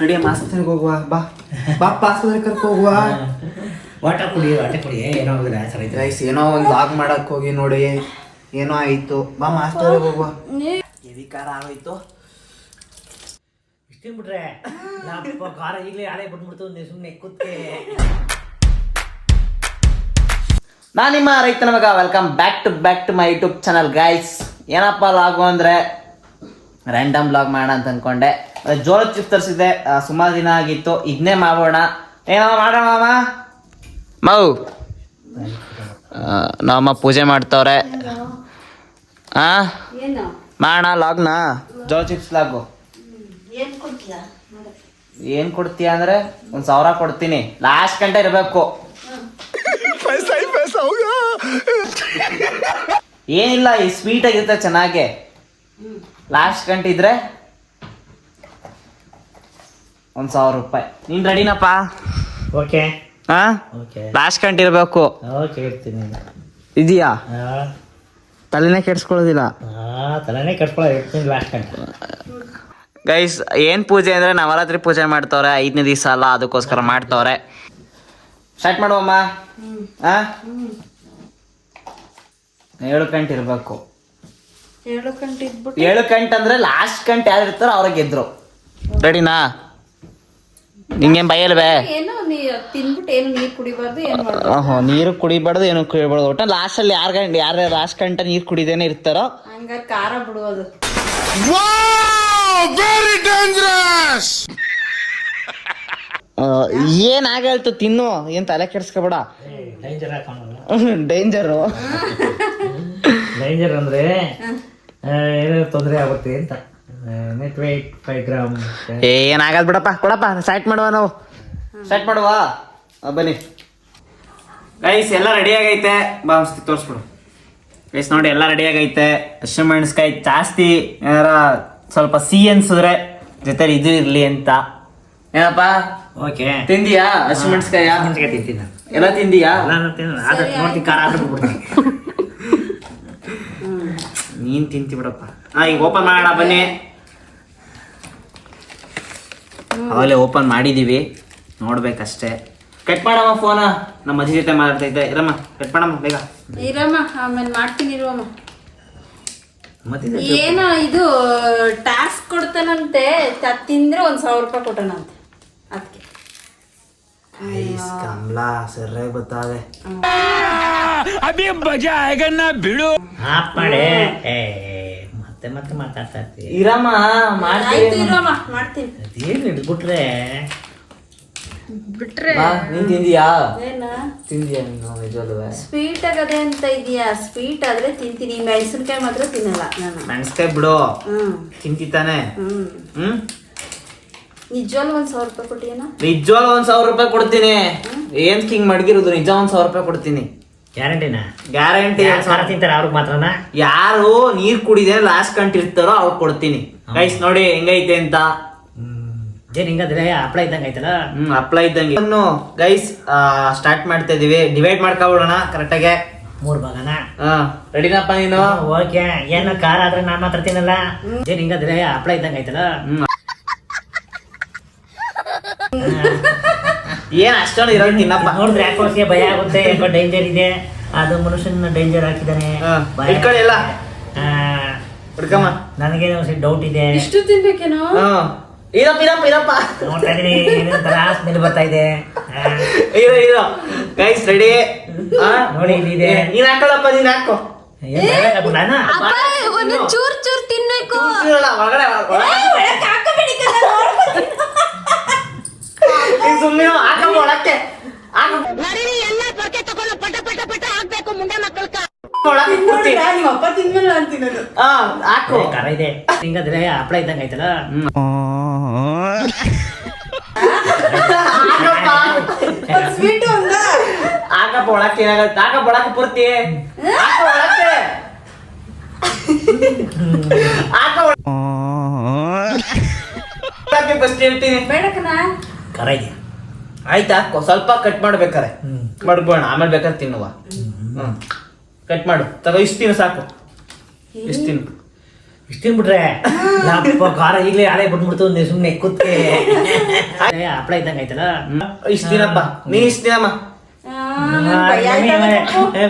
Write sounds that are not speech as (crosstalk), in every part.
ನಡಿ ಆಸ್ಪತ್ರೆಗೆ ಹೋಗುವ ಬಾ. ಬಾ ಆಸ್ಪತ್ರೆಗೆ ಕರ್ಕೊ ಹೋಗುವ. ವಾಟ ಕುಡಿ ವಾಟ ಕುಡಿ. ಏನೋ ಗೈಸ್ ಏನೋ ಒಂದು ಲಾಗ್ ಮಾಡಕ್ ಹೋಗಿ ನೋಡಿ. ಏನೋ ಆಯ್ತು. ಬಾ ಆಸ್ಪತ್ರೆಗೆ ಹೋಗುವ. ಎದಿಕಾರ ಆಗೋಯ್ತು. ಇಷ್ಟೇನ್ ಬಿಟ್ರೆ ಕಾರ ಈಗಲೇ ಹಳೆ ಬಿಟ್ಬಿಡ್ತು ನೀವು ಸುಮ್ಮನೆ ಕುತ್ತೆ ನಾನು ನಿಮ್ಮ ರೈತನ ಮಗ welcome back to back to my YouTube channel guys ಏನಪ್ಪ ಲಾಗು ಅಂದರೆ ರ್ಯಾಂಡಮ್ ಲಾಗ್ ಮಾಡೋಣ ಅಂತ ಅನ್ಕೊಂಡೆ. ಅದೇ ಜೋಳದ ಚಿಪ್ಸ್ ತರಿಸಿದ್ದೆ ಸುಮಾರು ದಿನ ಆಗಿತ್ತು. ಇದನ್ನೇ ಮಾಡೋಣ ಏನೋ ಮಾಡೋಣ ಮಾಮ ಮೌ ನಮ್ಮಮ್ಮ ಪೂಜೆ ಮಾಡ್ತವ್ರೆ. ಆ? ಏನು? ಮಾಡೋಣ ಲಾಗ್ನ? ಜೋಳ ಚಿಪ್ಸ್ ಲಾಗು. ಏನ್ ಕೊಡ್ತೀಯ? ಏನು ಕೊಡ್ತೀಯ ಅಂದರೆ ಒಂದು ಸಾವಿರ ಕೊಡ್ತೀನಿ. ಲಾಸ್ಟ್ ಗಂಟೆ ಇರಬೇಕು. ಏನಿಲ್ಲ ಈ ಸ್ವೀಟ್ ಆಗಿರುತ್ತೆ ಚೆನ್ನಾಗೆ. ಲಾಸ್ಟ್ ಗಂಟೆ ಇದ್ರೆ ಒಂದು ಸಾವಿರ ರೂಪಾಯಿ. ನೀನು ರೆಡಿನಪ್ಪ ಓಕೆ ಹಾ ಓಕೆ ಲಾಸ್ಟ್ ಗಂಟೆ ಇರಬೇಕು. ಓಕೆ ಇರ್ತೀನಿ ಇದೆಯಾ? ತಲೆನೇ ಕೆಡ್ಸ್ಕೊಳ್ಳೋದಿಲ್ಲ. ಆ, ತಲೆನೇ ಇರ್ತೀನಿ ಲಾಸ್ಟ್ ಗಂಟೆ ಗೈಸ್ ಏನ್ ಪೂಜೆ ಅಂದ್ರೆ ನವರಾತ್ರಿ ಪೂಜೆ ಮಾಡ್ತವ್ರೆ ಐದನೇ ದಿವಸ ಅಲ್ಲ ಅದಕ್ಕೋಸ್ಕರ ಮಾಡ್ತವ್ರೆ. ಸ್ಟಾರ್ಟ್ ಮಾಡುವಮ್ಮ ಹಾ ಏಳು ಗಂಟೆ ಇರಬೇಕು. ಏಳು ಗಂಟೆ ಇದ್ಬಿಟ್ಟು ಏಳು ಗಂಟೆ ಅಂದ್ರೆ ಲಾಸ್ಟ್ ಗಂಟೆ ಯಾರು ಇರ್ತಾರೋ ಅವ್ರಿಗೆ ಗೆದ್ರು. ರೆಡಿನಾ ನಿಂಗೆ ಭಯ ಏನು ನೀ ತಿನ್ಬಿಟ್ಟು ಏನು ನೀರ್ ಕುಡಿಬಾರ್ದು ಏನ್ ಮಾಡ್ಬಾರ್ದು ನೀರು ಕುಡಿಬಾರ್ದು ಏನು ಕುಡಿಬಾರ್ದು. ಒಟ್ಟ ಲಾಸ್ಟ್ ಅಲ್ಲಿ ಯಾರ ಗಂಟೆ ಯಾರು ಲಾಸ್ಟ್ ಗಂಟೆ ನೀರು ಕುಡಿದೇನೆ ಇರ್ತಾರೋ? ಹಂಗಾರೆ ಖಾರ ಬಿಡುವುದು. ಆ, ಏನಾಗಲ್ತು ತಿನ್ನು ಏನ್ ತಲೆ ಕೆಡ್ಸ್ಕೊಬೇಡ. ಡೇಂಜರ್ ಡೇಂಜರು ಡೇಂಜರ್ ಅಂದ್ರೆ ಏನೋ ತೊಂದರೆ ಆಗುತ್ತೆ ಅಂತ. ನೆಟ್ ವೇಟ್ ಫೈವ್ ಗ್ರಾಮ್ ಏನಾಗಲ್ ಬಿಡಪ್ಪ ಕೊಡಪ್ಪ ಸೆಟ್ ಮಾಡುವ ನಾವು. ಸೆಟ್ ಮಾಡುವ? ಬನ್ನಿ. ಗೈಸ್ ಎಲ್ಲ ರೆಡಿ ಆಗೈತೆ. ಬಾ ತೋರಿಸ್ಬಿಡು. ಗೈಸ್ ನೋಡಿ ಎಲ್ಲ ರೆಡಿ ಆಗೈತೆ. ಹಸಿಮೆಣಸ್ಕಾಯಿ ಜಾಸ್ತಿ. ಏನಾರ ಸ್ವಲ್ಪ ಸಿಹಿ ಅನ್ಸಿದ್ರೆ ಜೊತೆ ಇದು ಇರ್ಲಿ ಅಂತ. ಏನಪ್ಪ? ಓಕೆ ತಿಂದಿಯಾ? ಹಸಿಮೆಣಸ್ಕಾಯ ಹಸಿಮೆಣಸ್ಕಾಯಿ ತಿಂತೀನಿ. ನಾನು ಎಲ್ಲ ತಿಂದಿಯಾ ಆದ್ರೆ ನೋಡ್ತೀನಿ ಖಾರ ಆದ್ರೆ ಬಿಡ್ತೀನಿ (laughs) ನೀನ್ ತಿಂತಿ ಬಿಡಪ್ಪ. ಹಾ ಈಗ ಓಪನ್ ಮಾಡೋಣ ಬನ್ನಿ. ಅವಾಗಲೇ ಓಪನ್ ಮಾಡಿದೀವಿ. ನೋಡ್ಬೇಕಷ್ಟೇ. ಕಟ್ ಮಾಡಮ್ಮ ಫೋನ ನಮ್ಮ ಅಜ್ಜಿ ಜೊತೆ ಮಾತಾಡ್ತೈತೆ ಇರಮ್ಮ ಕಟ್ ಮಾಡಮ್ಮ ಬೇಗ. ಇರಮ್ಮ ಆಮೇಲೆ ಮಾಡ್ತೀನಿ ಇರುವಮ್ಮ. ಏನೋ ಇದು ಟಾಸ್ಕ್ ಕೊಡ್ತಾನಂತೆ. ತ- ತಿಂದ್ರೆ ಒಂದ್ ಸಾವಿರ ರೂಪಾಯಿ ಕೊಟ್ಟನಂತೆ. ಅದಕ್ಕೆ ಕಮಲಾ ಸರಿಯಾಗಿ ಗೊತ್ತಾದೆ. ಆಫ್ ಮಾಡಿ ಏ. ಮತ್ತೆ ಮತ್ತೆ ಮಾತಾಡ್ತಾ ಇರ್ತೀವಿ ಇರಮ್ಮ ಮಾಡ್ತೀವಿ ಇರುವಮ್ಮ ಮಾಡ್ತೀನಿ ಅದೇನು ಇಟ್ಬಿಟ್ರೆ ಬಿಟ್ರೆ? ಬಾ, ನೀನ್ ತಿಂದಿಯಾ? ಏನ? ತಿಂದಿಯಾ ನೀನು ನಿಜವಲ್ವೇ ಸ್ವೀಟ್ ಆಗದೆ ಅಂತ ಇದೆಯಾ? ಸ್ವೀಟ್ ಆದ್ರೆ ತಿಂತೀನಿ. ಮೆಣಸಿನ್ಕಾಯಿ ಮಾತ್ರ ತಿನ್ನಲ್ಲ ನಾನು. ಮೆಣಸ್ಕಾಯಿ ಬಿಡು. ಹ್ಮ್. ತಿಂತಿತ್ತಾನೆ ಹ್ಮ್. ಹ್ಮ್? ನಿಜವಾಗ್ಲೂ ಒಂದ್ ಸಾವಿರ ರೂಪಾಯಿ ಕೊಟ್ಟಿಯೇನ? ನಿಜವಾಗ ಒಂದ್ ಸಾವಿರ ರೂಪಾಯಿ ಕೊಡ್ತೀನಿ. ಏನ್ ಹಿಂಗ್ ಮಡಗಿರೋದು? ನಿಜ ಒಂದ್ ಸಾವಿರ ರೂಪಾಯಿ ಕೊಡ್ತೀನಿ. ಗ್ಯಾರಂಟಿನ? ಗ್ಯಾರಂಟಿ ಸಾರ ತಿಂತಾರೆ ಅವ್ರಿಗೆ ಮಾತ್ರನಾ? ಯಾರು ನೀರ್ ಕುಡಿದೆ ಲಾಸ್ಟ್ ಕಂಟ್ ಇರ್ತಾರೋ ಅವ್ರು ಕೊಡ್ತೀನಿ. ಗೈಸ್ ನೋಡಿ ಹೆಂಗೈತೆ ಅಂತ. ಏನ್ ಹಿಂಗಾದ್ರೆ ಹಪ್ಳ ಇದ್ದಂಗೆ ಐತಲ್ಲ ಹ್ಮ್ ಅಪ್ಲೈ ಇದ್ದಂಗೆ. ಇನ್ನು ಗೈಸ್ ಸ್ಟಾರ್ಟ್ ಮಾಡ್ತಾ ಇದೀವಿ. ಡಿವೈಡ್ ಮಾಡ್ಕೊಬಿಡೋಣ ಕರೆಕ್ಟಾಗೆ ಮೂರ್ ಭಾಗನ? ರೆಡಿನಪ್ಪ ನೀನು? ಓಕೆ ಏನು ಕಾರ್ ಆದ್ರೆ ನಾನ್ ಮಾತ್ರ ತಿನ್ನಲ್ಲ? ಏನ್ ಹಿಂಗಾದ್ರೆ ಹಪ್ಳ ಇದ್ದಂಗೆ ಐತಲ್ಲ ಹ್ಮ್. ಏನ್ ಅಷ್ಟೊಂದು ಇರೋ ತಿನ್ನಪ್ಪ. ನೋಡಿದ್ರೆ ಯಾಕೋಸ್ಗೆ ಭಯ ಆಗುತ್ತೆ ಯಾಕೋ ಡೇಂಜರ್ ಇದೆ. ಅದು ಮನುಷ್ಯನ ಡೇಂಜರ್ ಹಾಕಿದಾನೆ ಇಟ್ಕೊಳ್ಳಿ ಎಲ್ಲ. ಆ, ಹುಡ್ಕಮ್ಮ. ನನಗೆ ಡೌಟ್ ಇದೆ. ಇಷ್ಟು ತಿನ್ಬೇಕೇನೋ? ಇರಪ್ಪ ಇರಪ್ಪ ಇರಪ್ಪ. ನೋಡ್ತಾ ಇದೀನಿ ಏನಂತಾರ ಸ್ಮೆಲ್ ಬರ್ತಾ ಇದೆ. ಇರೋ ಇರೋ. ಗೈಸ್ ರೆಡಿ ನೋಡಿ ಇಲ್ಲಿದೆ ನೀನ್ ಹಾಕೊಳ್ಳಪ್ಪ ನೀನ್ ಹಾಕೋ. ಹಾಕಬೇಡಿ. ಭಯ ಪಟ ಸುಮ್ನೆ ಹಾಕಮ್ಮ ಒಳಕ್ಕೆ. ನಿಮ್ಮ ಅಪ್ಪ ನಾನು ತಿನ್ನೋದು. ಹಾ, ಹಾಕು. ಏ, ಖಾರ ಇದೆ. ಹಿಂಗಾದ್ರೆ ಹಪ್ಪಳ ಇದ್ದಂಗೆ ಆಯ್ತಲ್ಲ? ಸ್ವೀಟ್ ಒಂದ ಹಾಕಪ್ಪ ಒಳಕ್ಕೆ ಏನಾಗತ್ತೆ? ಹಾಕಪ್ಪ ಒಳಕ್ಕೆ ಪೂರ್ತಿ. ಹಾಕ ಒಳಕ್ಕೆ ಹಾಕ ಒಳಕ್ಕೆ ಫಸ್ಟ್ ಹೇಳ್ತೀನಿ. ಬೇಡಕನ ಇದೆ ಆಯ್ತಾ? ಹಾಕೋ ಸ್ವಲ್ಪ ಕಟ್ ಮಾಡ್ಬೇಕಾರೆ ಮಾಡ್ಬೋಣ ಆಮೇಲೆ ಬೇಕಾದ್ರೆ ತಿನ್ನುವ. ಕಟ್ ಮಾಡು. ತಗೋ ಇಷ್ಟು ತಿನ್ನು ಸಾಕು. ಇಷ್ಟು ತಿನ್ನು. ಇಷ್ಟು ತಿನ್ಬಿಟ್ರೆ ಖಾರ ಈಗಲೇ ಹಳೆ ಬಿಟ್ಬಿಡ್ತು ನೀವು ಸುಮ್ಮನೆ ಕುತ್ತೆ (laughs) ಏ, ಹಪ್ಳ ಇದ್ದಂಗೆ ಆಯ್ತಲ್ಲ? ಇಷ್ಟು ದಿನಪ್ಪ ನೀ ಇಷ್ಟು ದಿನಮ್ಮ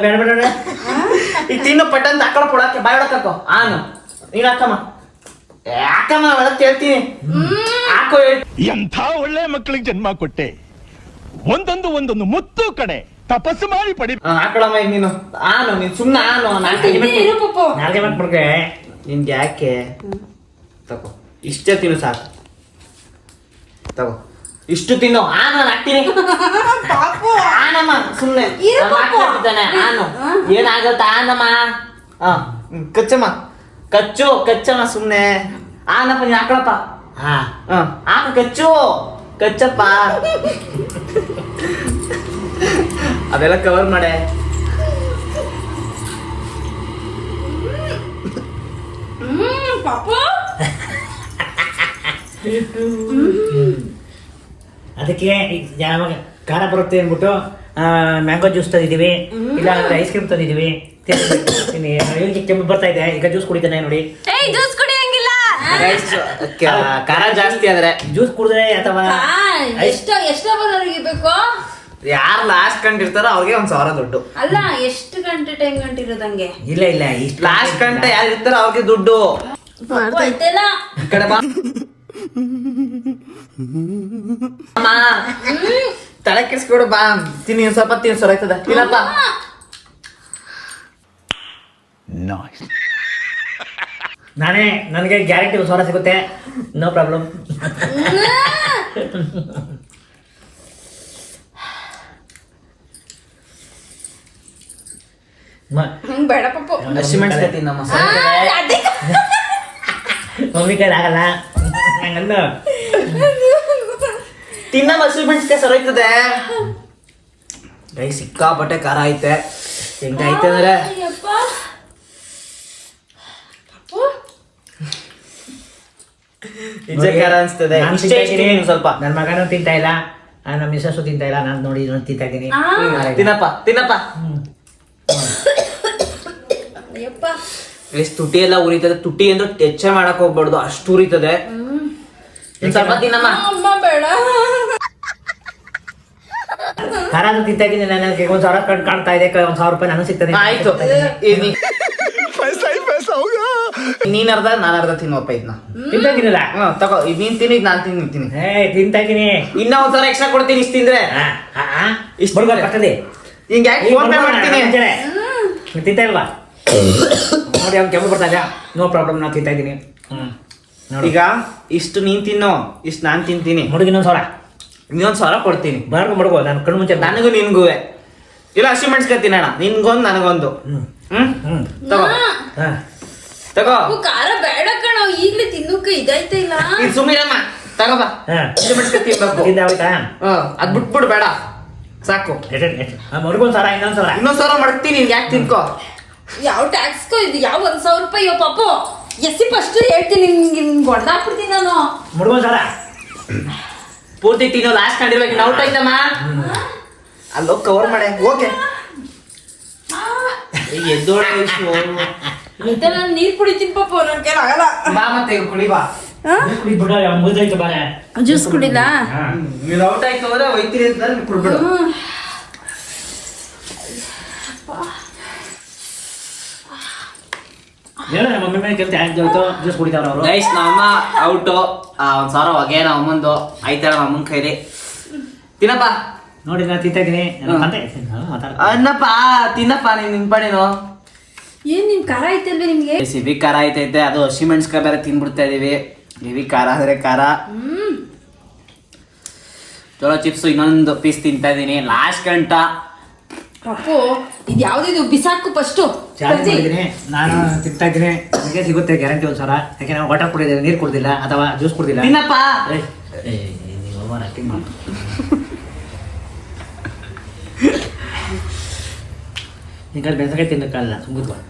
ಬೇಡ ಬೇಡ ಈ ಈಗ ತಿನ್ನು ಪಟ್ಟಂತ ಹಾಕೊಳ ಕೊಡಕ್ಕೆ ಬಾಯ್ ಹೊಡಕ್ಕೋ ಆನು. ನೀನು ಹಾಕಮ್ಮ. ಯಾಕಮ್ಮ ಒಳಗೆ ಹೇಳ್ತೀನಿ? ಹಾಕೋ ಹೇಳ್. ಎಂಥ ಒಳ್ಳೆ ಮಕ್ಕಳಿಗೆ ಜನ್ಮ ಕೊಟ್ಟೆ? ಒಂದೊಂದು ಒಂದೊಂದು ಮುತ್ತು ಕಡೆ ತಪಸ್ಸು ಮಾಡಿ ಪಡಿ ಹಾಕೊಳಮ್ಮ ಈಗ ನೀನು. ಆನು ನೀನ್ ಸುಮ್ನೆ ಆನು ನಾಲ್ಕೆ ಮಾಡ್ಬಿಡ್ಕೆ ನಿನ್ಗೆ ಯಾಕೆ? ತಗೋ. ಇಷ್ಟೇ ತಿನ್ನು ಸಾಕು. ತಗೋ. ಇಷ್ಟು ತಿನ್ನು. ಆನು ನಾನು ಹಾಕ್ತೀನಿ ಪಾಪು ಆನಮ್ಮ ಸುಮ್ಮನೆ ಏನಾಗತ್ತ ಆನಮ್ಮ ಹಾ ಹ್ಮ್, ಕಚ್ಚಮ್ಮ. ಕಚ್ಚು ಕಚ್ಚಣ್ಣ ಸುಮ್ಮನೆ ಆನಪ್ಪ ನೀನು ಹಾಕೊಳಪ್ಪ. ಹಾ. ಹಾ ಹಾಕ ಕಚ್ಚು. ಕಚ್ಚಪ್ಪ. ಅದೆಲ್ಲ ಕವರ್ ಮಾಡೆ. ಅದಕ್ಕೆ ಈಗ ಯಾವಾಗ ಖಾರ ಬರುತ್ತೆ ಅಂದ್ಬಿಟ್ಟು ಮ್ಯಾಂಗೋ ಜ್ಯೂಸ್ ತಂದಿದ್ದೀವಿ ಇಲ್ಲ ಐಸ್ ಕ್ರೀಮ್ ತಂದಿದ್ದೀವಿ. ಕೆಮ್ಮು ಬರ್ತಾ ಇದೆ. ಈಗ ಜ್ಯೂಸ್ ಕುಡಿತಾನೆ ನೋಡಿ. ಏಯ್ ಜ್ಯೂಸ್ ಕುಡಿಯಂಗಿಲ್ಲ. ಖಾರ ಜಾಸ್ತಿ ಆದ್ರೆ. ಜ್ಯೂಸ್ ಕುಡಿದ್ರೆ ಅಥವಾ ಎಷ್ಟೋ ಎಷ್ಟ ಬರೋರಿಗೆ ಬೇಕು ಯಾರು ಲಾಸ್ಟ್ ಕಂಡಿರ್ತಾರೋ ಅವ್ರಿಗೆ ಒಂದ್ ಸಾವಿರ ದುಡ್ಡು. ಅಲ್ಲ ಎಷ್ಟು ಗಂಟೆ ಟೈಮ್ ಗಂಟೆ ಇರೋದಂಗೆ ಇಲ್ಲ ಇಲ್ಲ ಇಷ್ಟು ಲಾಸ್ಟ್ ಗಂಟೆ ಯಾರು ಇರ್ತಾರೋ ಅವ್ರಿಗೆ ದುಡ್ಡು. ಈ ಕಡೆ ಬಾ. ಅಮ್ಮ. ತಲೆ ಕೆಡ್ಸ್ಕೊಡು ಬಾ. ತಿನ್ನಿ ಸ್ವಲ್ಪ ಸ್ವಲ್ಪ ತಿನ್ ಸೊರೈತದ ತಿನ್ನಪ್ಪ ನಾನೇ ನನಗೆ ಗ್ಯಾರಂಟಿ ಒಂದು ಸಾವಿರ ಸಿಗುತ್ತೆ. ನೋ ಪ್ರಾಬ್ಲಮ್ ಹಂಗ್ ಬೇಡ ಪಪ್ಪು. ಹಸಿಮೆಣ್ಸಿನ ತಿನ್ನಮ್ಮ ಆ, ಅದೇ. ಮಮ್ಮಿ ಕೈಲಿ ಆಗಲ್ಲ. ಹಂಗಂದು. ತಿನ್ನಮ್ಮ ಹಸಿಮೆಣ್ಸಿನ ಸೊರೈತದೆ ಗೈ ಸಿಕ್ಕಾಪಟ್ಟೆ ಖಾರ ಐತೆ. ಹೆಂಗ ಐತೆ ಅಂದ್ರೆ ಅಯ್ಯಪ್ಪ. ಪಪ್ಪು ಅನ್ಸ್ತದೆ. ಇಷ್ಟೇ ಸ್ವಲ್ಪ. ನನ್ನ ಮಗನೂ ತಿಂತಾ ಇಲ್ಲ. ನಮ್ಮ ಮಿಸಸ್ಸು ತಿಂತಾ ಇಲ್ಲ. ನಾನು ನೋಡಿ ನಾನು ತಿಂತಾ ಇದ್ದೀನಿ. ತಿನ್ನಪ್ಪ ತಿನ್ನಪ್ಪ. ಅಯ್ಯಪ್ಪ ಗೈಸ್ ತುಟಿ ಎಲ್ಲ ಉರಿತದೆ. ತುಟಿ ಅಂದ್ರೆ ಹೆಚ್ಚೆ ಮಾಡಕ್ ಹೋಗ್ಬಾರ್ದು. ಅಷ್ಟು ಉರಿತದೆ. ಸ್ವಲ್ಪ ತಿನ್ನಮ್ಮ. ಅಮ್ಮ ಬೇಡ. ಖಾರ ಅಂತೂ ತಿಂತಾ ಇದ್ದೀನಿ. ನನಗೆ ಒಂದ್ ಸಾವಿರ ಕಣ್ ಕಾಣ್ತಾ ಇದೆ. ಒಂದ್ ಸಾವಿರ ರೂಪಾಯಿ ನಾನು ಸಿಗ್ತದೆ. ಆಯ್ತು ಈ ನೀ- ಪೈಸಾ ಹಿ ಪೈಸಾ ಹೋಗಾ ನೀನ್ ಅರ್ಧ ನಾನು ಅರ್ಧ ತಿನ್ನುವಪ್ಪ ಇದನ್ನ ತಿಂತಾ ಇದ್ದೀನಲ್ಲ ಹ್ಮ್ ತಗೋ ಇದ್ ನೀನ್ ತಿನ್ನಿ ನಾನು ನಾನ್ ತಿಂತೀನಿ ಏ ತಿಂತಾ ಇದೀನಿ. ಇನ್ನ ಒಂದ್ಸಲ ಎಕ್ಸ್ಟ್ರಾ ಕೊಡ್ತೀನಿ ಇಷ್ಟ ತಿಂದ್ರೆ. ಆ, ಆ, ಆ. ಇಷ್ಟು ತಿಂದ್ರೆ. ಪಕ್ಕದಲ್ಲಿ. ಹಿಂಗ್ ಯಾಕೆ ಫೋನ್ ಪೇ ಮಾಡ್ತೀನಿ? ತಿಂತಾ ಇಲ್ವಾ? ನೋಡಿ ಅವ್ನು ಕೆಮ್ಮು ಬರ್ತಾ ನೋ ಪ್ರಾಬ್ಲಮ್ ನಾನು ತಿಂತಾ ಇದ್ದೀನಿ ಹ್ಮ್ ನೋಡಿ. ಈಗ ಇಷ್ಟು ನೀನ್ ತಿನ್ನೋ ಇಷ್ಟು ನಾನ್ ತಿಂತೀನಿ. ಹುಡುಗಿ ಇನ್ನೊಂದು ಸಾವಿರ. ಇನ್ನೊಂದ್ ಸಾವಿರ ಕೊಡ್ತೀನಿ. ಬಾರ್ಗು ಬಡ್ಗೋ ನಾನು ಕಣ್ಣು ಮುಂಚೆ ನನಗೂ ನಿನ್ಗೂ ಇಲ್ಲ ಹಸಿ ಅಣ್ಣ. ನಿನ್ಗೊಂದು ನನಗೊಂದು. ಹ್ಮ್. ಹ್ಮ್? ಹ್ಮ್. ತಗೋ. ಹಾ. ತಗೋ. ಖಾರ ಬೇಡ ಕಣ ಈಗ್ಲೇ ತಿನ್ನೋಕೆ ಇದೈತೆ ಇಲ್ಲ? ಇದು ಸುಮ್ಮನಿರಮ್ಮ ತಗೋ ಬಾ. ಇದು ಆಯ್ತಾ? ಅದ್ ಬಿಟ್ಬಿಡು ಬೇಡ. ಸಾಕು. ಒಂದು ಸಾವಿರ ಇನ್ನೊಂದು ಸಾವಿರ ಇನ್ನೊಂದ್ ಸಾವಿರ ಮಾಡ್ತೀನಿ ಯಾಕೆ ತಿನ್ಕೋ? ಯಾವ ಟ್ಯಾಕ್ಸ್ಕೋ ಇದು? ಯಾವ ಒಂದ್ ಸಾವಿರ ರೂಪಾಯಿ ಪಾಪು? ಎಸ್ಸಿ ಫಸ್ಟ್ ಹೇಳ್ತೀನಿ ನಿನ್ಗೆ ನಿನ್ಗೆ ಹೊಡೆದಾಕ್ಬಿಡ್ತೀನಿ ನಾನು. ಮಡ್ಗು ಒಂದು ಸಾವಿರ ಪೂರ್ತಿ ತಿನ್ನೋ ಲಾಸ್ಟ್ ಕಂಡಿರ್ಬೇಕು. ಔಟ್ ಆಯ್ತಮ್ಮ. ಅಲ್ಲೋಗಿ ಕವರ್ ಮಾಡೆ. ಓಕೆ. ಎದ್ದೋಳ ಮತ್ತೆ ನಾನು ನೀರ್ ಕುಡಿತೀನಿ ಪಾಪ ನನ್ ಕೈಲಿ ಆಗಲ್ಲ. ಬಾ ಮತ್ತೆ ಕುಡಿ ಬಾ. ಬಿಡ ಮುಗಿದೈತೆ ಬಾರೆ ಜ್ಯೂಸ್ ಕುಡಿಲಾ ಹಾ ಔಟ್ ಆಯ್ತು ಅಂದ್ರೆ ಒಯ್ತೀರಿ ಅಂತ ಕುಡ್ಬಿಡು. ಹೇಳ ನಮ್ಮ ಮಮ್ಮಿ ಮೇಲೆ ಕೆಲಸ ಆಯ್ತು ಜ್ಯೂಸ್ ಕುಡಿತಾವ್ರ ಅವರು. ಗೈಸ್ ನಮ್ಮ ಔಟು ಒಂದ್ ಸಾವಿರ ಹೊಗೆ ನಮ್ಮ ಅಮ್ಮಂದು ಆಯ್ತಾಳ ನಮ್ಮ ಅಮ್ಮನ ಕೈಲಿ. ತಿನ್ನಪ್ಪ. ನೋಡಿ ನಾ ತಿಂತಾ ಇದ್ದೀನಿ. ಮಾತಾಡ. ಅನ್ನಪ್ಪ ತಿನ್ನಪ್ಪ ನೀನ್ ನಿನ್. ಪಡೇನು ಏನ್ ನಿಮ್ ಖಾರ ಐತಲ್ವೇ ನಿಮ್ಗೆ? ಸಿಬಿ ಖಾರ ಐತೈತೆ ಅದು ಹಸಿ ಮೆಣಸ್ಕಾಯಿ ಬೇರೆ ತಿನ್ಬಿಡ್ತಾ ಇದೀವಿ. ಹೆವಿ ಖಾರ ಅಂದ್ರೆ ಖಾರ. ಹ್ಮ್. ಚಲೋ ಚಿಪ್ಸ್ ಇನ್ನೊಂದು ಪೀಸ್ ತಿಂತಾ ಇದೀನಿ. ಲಾಸ್ಟ್ ಗಂಟ. ಪಪ್ಪು ಇದು ಯಾವ್ದಿದು ಬಿಸಾಕು ಫಸ್ಟು ಮಾಡಿದ್ದೀನಿ. ನಾನು ತಿಂತಾ ಇದ್ದೀನಿ. ನನಗೆ ಸಿಗುತ್ತೆ ಗ್ಯಾರಂಟಿ ಒಂದು ಸಾವಿರ ಯಾಕೆ ನಾವು ವಾಟರ್ ಕುಡಿದಿಲ್ಲ ನೀರು ಕುಡ್ದಿಲ್ಲ ಅಥವಾ ಜ್ಯೂಸ್ ಕುಡ್ದಿಲ್ಲ. ತಿನ್ನಪ್ಪ. ಈಗ ಬೆಸಗೆ ತಿನ್ನಕ್ಕಲ್ಲ ಸುಮ್ಮನೆ ನೋಡಿ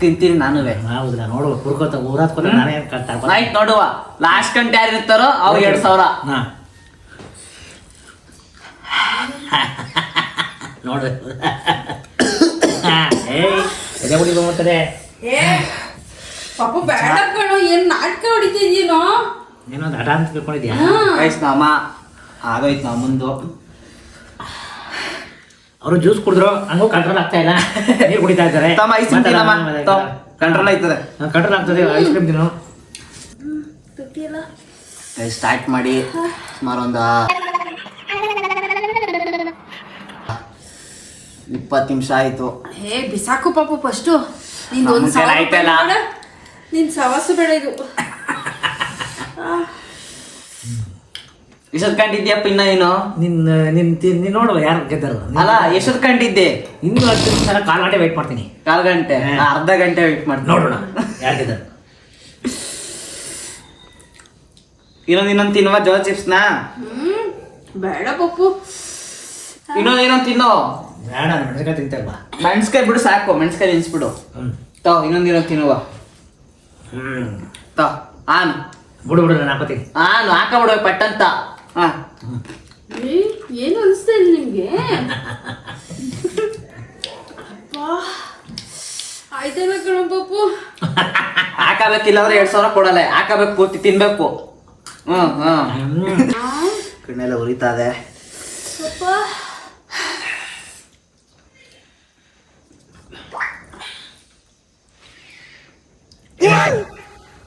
ತಿಂತೀನಿ ನಾನು ಹೌದಾ ನೋಡುವ. ಕುರ್ಕೋತ ಊರಾತ್ಕೋತ ನಾನೇ ಕಟ್ಟ ಆಯ್ತು ನೋಡುವ. ಲಾಸ್ಟ್ ಗಂಟೆ ಯಾರು ಇರ್ತಾರೋ ಅವ್ರು ಎರಡ್ ಸಾವಿರ. ಏಯ್ ಎದೆ ಮುಡಿ ಬಂದ್ಬಿಡ್ತದೆ. ಪಾಪ ಬೇಡ ಕಣೋ ಏನ್ ನಾಟಕ ಹೊಡಿತಿದ್ಯೇನೋ ಏನೋ ಒಂದು ಹಠ ಅಂತ ತಿಳ್ಕೊಂಡಿದ್ಯಾ ಆಯ್ತು ನಮ್ಮ ಆಗೋಯ್ತು ನಮ್ಮ ಮುಂದು. ಅವರು ಜ್ಯೂಸ್ ಕುಡಿದ್ರು ಹಂಗೂ ಕಂಟ್ರೋಲ್ ಆಗ್ತಾ ಇಲ್ಲ. ನೀರು ಕುಡಿತಾ ಇದ್ದಾರೆ. ತಮ್ಮ ಐಸ್ ಕ್ರೀಮ್ ತಿನ್ನಮ್ಮ. ಕಂಟ್ರೋಲ್ ಆಯ್ತದೆ. ಕಂಟ್ರೋಲ್ ಆಗ್ತದೆ ಐಸ್ ಕ್ರೀಮ್ ತಿನ್ನು. ಸ್ಟಾರ್ಟ್ ಮಾಡಿ. ಸುಮಾರು ಒಂದು ಇಪ್ಪತ್ತು ನಿಮಿಷ ಆಯ್ತು. ಏ ಬಿಸಾಕು ಪಾಪು ಫಸ್ಟು ನಿಂದು ಒಂದ್ ಕೈಲಿ ಆಯ್ತಲ್ಲ? ನಿನ್ ಸವಾಸು ಬೇಡ ಇದು. ಎಷ್ಟೊತ್ ಕಂಡಿದ್ಯಪ್ಪ ಇನ್ನ ಏನು? ನಿನ್ನ ನಿನ್ ನೀನ್ ನೋಡುವ ಯಾರು ಗೆದ್ದರು ಅಲ್ಲ ಎಷ್ಟೊತ್ ಕಂಡಿದ್ದೆ. ಇನ್ನು ಹತ್ತು ನಿಮಿಷ ಕಾಲು ಗಂಟೆ ವೇಟ್ ಮಾಡ್ತೀನಿ. ಕಾಲು ಗಂಟೆ? ಅರ್ಧ ಗಂಟೆ ವೇಟ್ ಮಾಡಿ ನೋಡೋಣ ಯಾರು ಗೆದ್ದರು ಇನ್ನೊಂದು ಇನ್ನೊಂದು ತಿನ್ನುವ ಜೋಳ ಚಿಪ್ಸ್ನ? ಬೇಡ ಪಪ್ಪು. ಇನ್ನೊಂದು ಇನ್ನೊಂದು ತಿನ್ನೋ. ಬೇಡ ಮೆಣಸಿನ್ಕಾಯಿ ತಿಂತಾ ಇಲ್ವಾ ಮೆಣಸ್ಕಾಯಿ ಬಿಡು ಸಾಕು ಮೆಣಸ್ಕಾಯಿ ನೆನ್ಸ್ಬಿಡು ಹ್ಮ್. ತೋ ಇನ್ನೊಂದು ಇನ್ನೊಂದ್ ತಿನ್ನುವ. ಹ್ಮ್. ತೋ ಆನ್. ಬಿಡು ಬಿಡು ನಾನು ಹಾಕೋತೀನಿ ಆನ್ ಹಾಕ ಬಿಡುವ ಪಟ್ಟಂತ. ಏನು ಅನಿಸ್ತಾ ಇಲ್ಲ ನಿಮ್ಗೆ? ಅಪ್ಪಾ. ಆಯ್ತಲ್ಲ ಕಣ ಪಪ್ಪು ಹಾಕಬೇಕಿಲ್ಲ ಅಂದ್ರೆ ಎರಡ್ ಸಾವಿರ ಕೊಡಲ್ಲ ಹಾಕಬೇಕು ಪೂರ್ತಿ ತಿನ್ಬೇಕು. ಹ್ಮ್ ಹ್ಮ್. ಹ್ಮ್ ಆ, ಕಣ್ಣೆಲ್ಲ ಉರಿತಾ ಇದೆ. ಅಪ್ಪ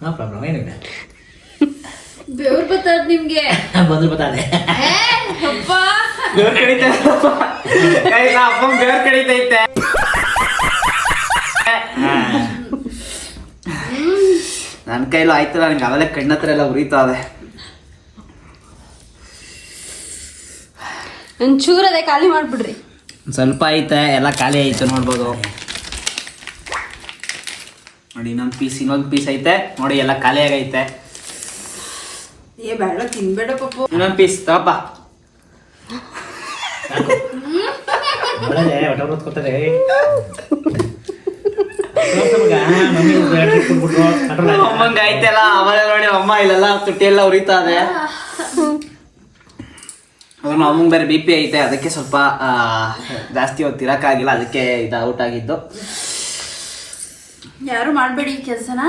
ನೋ ಪ್ರಾಬ್ಲಮ್ ಏನಿಲ್ಲ. ಬೆವ್ರು ಬರ್ತದ ನಿಮ್ಗೆ? (laughs) ಬಂದ್ರು ಬತ್ತಾದೆ ಅಪ್ಪ. ಬೇರ್ ಕಡಿತೈತಪ್ಪ ಬೇರ್ ಕಡಿತೈತೆ ನನ್ ಕೈಲೂ ಆಯ್ತಲ್ಲ ನನಗೆ ಅವೆಲ್ಲ ಕಣ್ಣತ್ರ ಎಲ್ಲ ಉರಿತಾ ಇದೆ. ಒಂಚೂರು ಅದೇ ಖಾಲಿ ಮಾಡ್ಬಿಡ್ರಿ. ಸ್ವಲ್ಪ ಐತೆ ಎಲ್ಲ ಖಾಲಿ ಐತೆ ನೋಡ್ಬೋದು. ನೋಡಿ ಇನ್ನೊಂದು ಪೀಸ್ ಇನ್ನೊಂದು ಪೀಸ್ ಐತೆ. ನೋಡಿ ಎಲ್ಲ ಖಾಲಿ ಆಗೈತೆ ಏ ಬೇಡ ತಿನ್ಬೇಡ ಪಪ್ಪು. ಇನ್ನೊಂದು ಪೀಸ್ ತಪ್ಪ ಒಳ್ಳೆ ಹೊಟ್ಟೆ ಅಮ್ಮಂಗ ಐತೆಲ್ಲ ಆಮೇಲೆ ನೋಡಿ ಅಮ್ಮ ಇಲ್ಲೆಲ್ಲ ತುಟ್ಟಿ ಎಲ್ಲ ಉರಿತಾ ಇದೆ. ಅವ್ನು ಅಮ್ಮಂಗ್ ಬೇರೆ ಬಿ ಪಿ ಐತೆ ಅದಕ್ಕೆ ಸ್ವಲ್ಪ ಜಾಸ್ತಿ ಹೊತ್ತು ಇರಕ್ಕಾಗಿಲ್ಲ ಅದಕ್ಕೆ ಇದು ಔಟ್ ಆಗಿದ್ದು. ಯಾರು ಮಾಡಬೇಡಿ ಈ ಕೆಲಸನ?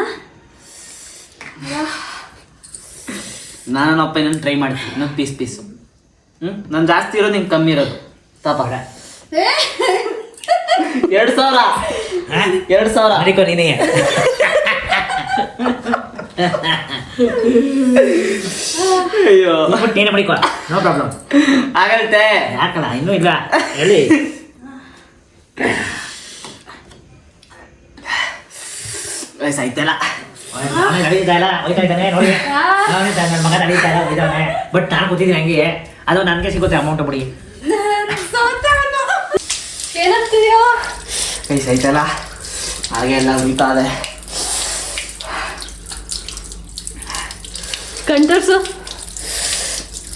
ನಾನು ನನ್ನ ಅಪ್ಪ ಇನ್ನೊಂದು ಟ್ರೈ ಮಾಡ್ತೀನಿ ಇನ್ನೊಂದು ಪೀಸ್ ಪೀಸು ಹ್ಞೂ ನಾನು ಜಾಸ್ತಿ ಇರೋದು ನಿಂಗೆ ಕಮ್ಮಿ ಇರೋದು. ತಪ್ಪ ಎರಡು ಸಾವಿರ. ಎರಡು ಸಾವಿರ. ಅಡಿಕೋ ನೀನೇ. ಅಯ್ಯೋ. ನೀನೇ ಮಾಡಿಕೋ. ನೋ ಪ್ರಾಬ್ಲಮ್ ಆಗಲ್ತೆ ಯಾಕಲ್ಲ? ಇನ್ನೂ ಇಲ್ಲ. ಹೇಳಿ. ವಯಸ್ಸಾಯ್ತಲ್ಲ. ನಡೀತಾ ಇಲ್ಲ ಹೋಯ್ತಾ ಇದ್ದಾನೆ ನೋಡಿ. ಅವ್ನೇ ನನ್ನ ಮಗ ನಡೀತಾ ಇಲ್ಲ ಹೋಯ್ತಾನೆ ಬಟ್ ನಾನು ಕೂತಿದ್ದೀನಿ ಹಂಗೆ. ಅದು ನನಗೆ ಸಿಗುತ್ತೆ ಅಮೌಂಟ್ ಬಿಡಿ. ಕೈ ಸೈತಲ್ಲ ಹಾಗೆ ಎಲ್ಲ ಉಳಿತಾ ಇದೆ. ಕಂಟರ್ಸು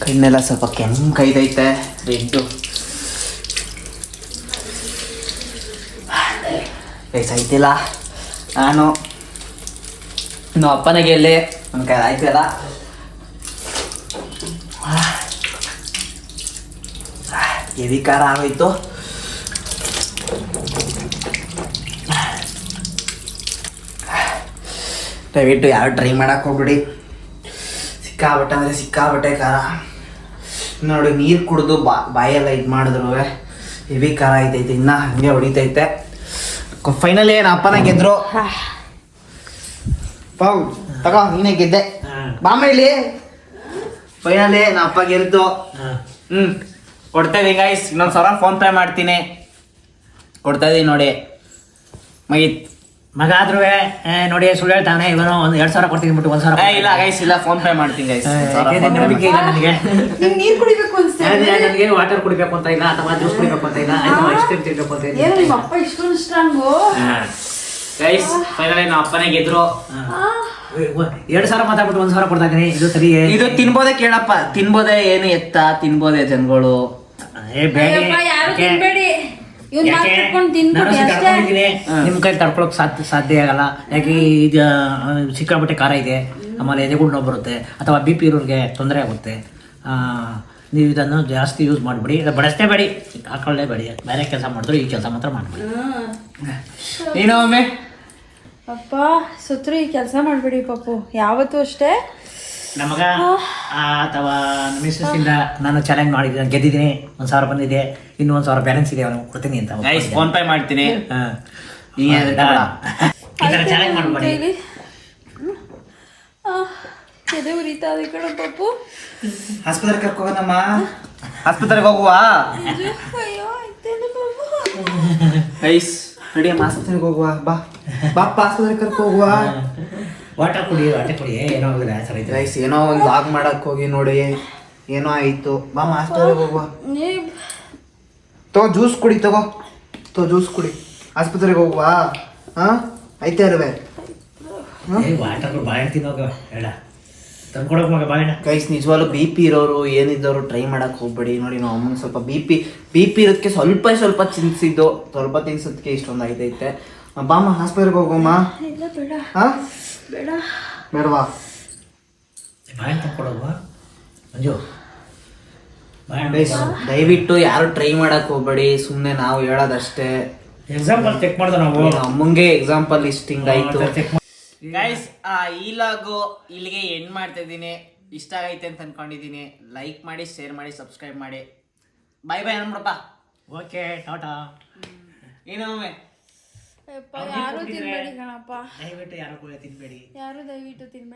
ಕಣ್ಣೆಲ್ಲ ಸ್ವಲ್ಪ ಕೆಂಪೈದೈತೆ ರೆಡ್ಡು ಸೈತಿಲ್ಲ ನಾನು ಇನ್ನು ಅಪ್ಪನಿಗೆ ಇಲ್ಲಿ ನಮ್ಮ ಕೈ ಆಯ್ತಲ್ಲ ಎದಿ ಖಾರ ಆಗೋಯ್ತು. ದಯವಿಟ್ಟು ಯಾರು ಟ್ರೈ ಮಾಡಕ್ ಹೋಗ್ಬಿಡಿ. ಸಿಕ್ಕಾಬಟ್ಟೆ ಅಂದರೆ ಸಿಕ್ಕಾಬಟ್ಟೆ ಖಾರ ನೋಡಿ ನೀರು ಕುಡಿದು ಬಾ, ಬಾಯೆಲ್ಲ ಇದು ಮಾಡಿದ್ರು. ಹೆವಿ ಖಾರ ಐತೈತೆ ಇನ್ನ ಹಂಗೆ ಹೊಡಿತೈತೆ. ಫೈನಲಿ ಏನು ಅಪ್ಪನ ಗೆದ್ರು? ಪಾವ್ ತಗೋ ನೀನೇ ಗೆದ್ದೆ. ಬಾಮ ಇಲ್ಲಿ ಫೈನಲಿ ನಮ್ಮ ಅಪ್ಪ ಗೆಲ್ತು. ಹ್ಞೂ ಕೊಡ್ತಾ ಇದೀನಿ ಗೈಸ್ ಇನ್ನೊಂದು ಸಾವಿರ ಫೋನ್ ಪೇ ಮಾಡ್ತೀನಿ. ಕೊಡ್ತಾ ಇದೀನಿ ನೋಡಿ. ಮಗಿತ್ ಮಗ ಆದ್ರೂ ನೋಡಿ ಸುಳ್ಳು ಹೇಳ್ತಾನೆ. ಇವನು ಒಂದು ಎರಡು ಸಾವಿರ ಕೊಡ್ತೀನಿ ಬಿಟ್ಟು ಒಂದು ಸಾವಿರ ಇಲ್ಲ ಗೈಸ್ ಇಲ್ಲ ಫೋನ್ ಪೇ ಮಾಡ್ತೀನಿ ಗೈಸ್ ನಂಬಿಕೆ ಇಲ್ಲ ನನಗೆ? ನಿಂಗೆ ನೀರು ಕುಡಿಬೇಕು ಅನ್ಸ್ತಾ ಇದೆ. ನನಗೆ ವಾಟರ್ ಕುಡಿಬೇಕು ಅಂತ ಇಲ್ಲ ಅಥವಾ ಜ್ಯೂಸ್ ಕುಡಿಬೇಕು ಅಂತ ಇಲ್ಲ ಅಥವಾ ಐಸ್ ಕ್ರೀಮ್ ತಿನ್ಬೇಕು ಅಂತ ಇಲ್ಲ. ಏನು ನಿಮ್ಮ ಅಪ್ಪ ಇಷ್ಟೊಂದು ಸ್ಟ್ರಾಂಗು ಗೈಸ್ ಫೈನಲಿ ನಮ್ಮ ಅಪ್ಪನೇ ಗೆದ್ರು. ಎರಡು ಸಾವಿರ ಮಾತಾಡ್ಬಿಟ್ಟು ಒಂದು ಸಾವಿರ ಕೊಡ್ತಾ ಇದ್ದೀನಿ. ಇದು ಸರಿ ಇದು ತಿನ್ಬೋದೇ ಕೇಳಪ್ಪ. ತಿನ್ಬೋದೇ ಏನು ಎತ್ತ ತಿನ್ಬೋದೇ ಜನಗಳು. ಏ ಬೇಡ ಯಾರು ತಿನ್ಬೇಡಿ. ಇವ್ನ್ ಯಾಕೆ? ಮಾತಾಡ್ಕೊಂಡು ನಾನು ತಿನ್ಬಿಡಿ ಅಷ್ಟೇ. ನಿಮ್ ಕೈ ತಡ್ಕೊಳಕ್ ಸಾಧ್ಯ ಸಾಧ್ಯ ಆಗಲ್ಲ. ಯಾಕೆ ಇದು ಸಿಕ್ಕಾಬಿಟ್ಟೆ ಸಿಕ್ಕಾಪಟ್ಟೆ ಖಾರ ಇದೆ. ಆಮೇಲೆ ಎದೆಗುಂಡು ನೋವು ಬರುತ್ತೆ. ಅಥವಾ ಬಿ ಪಿ ಇರೋರಿಗೆ ತೊಂದರೆ ಆಗುತ್ತೆ. ಆ, ನೀವು ಇದನ್ನು ಜಾಸ್ತಿ ಯೂಸ್ ಮಾಡಿಬಿಡಿ. ಬಳಸೇ ಬೇಡಿ. ಹಾಕೊಳ್ಳೇಬೇಡಿ ಬೇರೆ ಕೆಲಸ ಮಾಡಿದ್ರು ಈ ಕೆಲಸ ಮಾತ್ರ ಮಾಡಬೇಡಿ. ಏನೋ ಒಮ್ಮೆ? ಅಪ್ಪ ಸುತ್ರು ಈ ಕೆಲಸ ಮಾಡಬೇಡಿ ಪಪ್ಪು ಯಾವತ್ತೂ ಅಷ್ಟೇ. ನಮಗ ಆ, ಅಥವಾ ಮಿಸ್ಸಸ್ ಇಂದ ನಾನು ಚೆನ್ನಾಗಿ ಮಾಡಿದ್ದೀನಿ ಗೆದ್ದಿದ್ದೀನಿ ಒಂದು ಸಾವಿರ ಬಂದಿದೆ ಇನ್ನೂ ಒಂದು ಸಾವಿರ ಬ್ಯಾಲೆನ್ಸ್ ಇದೆ ಅವನು ಕೊಡ್ತೀನಿ ಅಂತ ಗೈಸ್ ಫೋನ್ ಪೇ ಮಾಡ್ತೀನಿ. (laughs) ಈ ಥರ ಚೆನ್ನಾಗಿ ಮಾಡ್ಬೇಡಿ ಎದೆ ಉರಿತಾ ಇದೆ ಕಣ ಪಪ್ಪು ಆಸ್ಪತ್ರೆಗೆ ಕರ್ಕೊ ಹೋಗೋಣಮ್ಮ ಆಸ್ಪತ್ರೆಗೆ ಹೋಗುವ? ಅಯ್ಯೋ ಆಯ್ತೇನು ಪಪ್ಪು ಗೈಸ್ ನಡಿ ಅಮ್ಮ ಆಸ್ಪತ್ರೆಗೆ ಹೋಗುವ ಬಾ. ಬಾಪ್ಪ ಆಸ್ಪತ್ರೆಗೆ ಕರ್ಕೊ ಹೋಗುವ. ವಾಟರ್ ಕುಡಿ ವಾಟರ್ ಕುಡಿ. ಏನೋ ಆಗಿದೆ ಗೈಸ್ ಏನೋ ಒಂದು ಲಾಗ್ ಮಾಡಕ್ ಹೋಗಿ ನೋಡಿ. ಏನೋ ಆಯ್ತು. ಬಾ ಆಸ್ಪತ್ರೆಗೆ ಹೋಗುವ. ತಗೋ ಜ್ಯೂಸ್ ಕುಡಿ ತಗೋ. ತಗೋ ಜ್ಯೂಸ್ ಕುಡಿ. ಆಸ್ಪತ್ರೆಗೆ ಹೋಗುವ. ಹಾ? ಐತೆ ಅಲ್ವೇ? ವಾಟರ್ ಬಾಳೆಹಣ್ಣು ತಿನ್ನೋಗ ಹೇಳ. ತಂದ್ಕೊಡಕ್ ಮಗ ಕೈಸ್ ಗೈಸ್ ನಿಜವಾಗ್ಲೂ ಬಿ ಪಿ ಇರೋರು ಏನಿದ್ದವರು ಟ್ರೈ ಮಾಡಕ್ ಹೋಗ್ಬೇಡಿ. ನೋಡಿ ನಾವು ಅಮ್ಮನ ಸ್ವಲ್ಪ ಬಿ ಪಿ ಬಿ ಪಿ ಇರೋದಕ್ಕೆ ಸ್ವಲ್ಪ ಸ್ವಲ್ಪ ಚಿಂತಿಸಿದ್ದು ಸ್ವಲ್ಪ ತಿನ್ಸೋದಕ್ಕೆ ಇಷ್ಟೊಂದು ಆಗೈತೆ ಬಾಮ್ಮ ಆಸ್ಪತ್ರೆಗೆ ಹೋಗೋಮ್ಮ. ಇಲ್ಲ ಬೇಡ. ಹಾ ಬೇಡ. ಬೇಡವಾ? ಬಾಳೆಹಣ್ಣು ತಂದ್ಕೊಡೋಲ್ವಾ ಮಂಜು. ದಯವಿಟ್ಟು ಯಾರು ಟ್ರೈ ಮಾಡಕ್ ಹೋಗ್ಬೇಡಿ. ಸುಮ್ಮನೆ ನಾವು ಹೇಳೋದಷ್ಟೇ. ಎಕ್ಸಾಂಪಲ್ ಚೆಕ್ ಮಾಡ್ದೆ ನಾವು. ಅಮ್ಮಂಗೆ ಎಕ್ಸಾಂಪಲ್ ಇಷ್ಟ ಹಿಂಗಾಯ್ತು ಗೈಸ್ ಈ ಲಾಗು ಇಲ್ಲಿಗೆ ಎಂಡ್ ಮಾಡ್ತಾ ಇದ್ದೀನಿ. ಇಷ್ಟ ಆಗೈತೆ ಅಂತ ಅನ್ಕೊಂಡಿದ್ದೀನಿ. ಲೈಕ್ ಮಾಡಿ ಶೇರ್ ಮಾಡಿ ಸಬ್ಸ್ಕ್ರೈಬ್ ಮಾಡಿ. Bye bye ಅನ್ಬಿಡಪ್ಪ. Okay tata. ಏನೋ ಒಮ್ಮೆ? ಯಪ್ಪ ಯಾರು ತಿನ್ಬೇಡಿ ಕಣಪ್ಪ. ದಯವಿಟ್ಟು ಯಾರು ಕೂಡ ತಿನ್ಬೇಡಿ. ಯಾರು ದಯವಿಟ್ಟು ತಿನ್ಬೇಡಿ.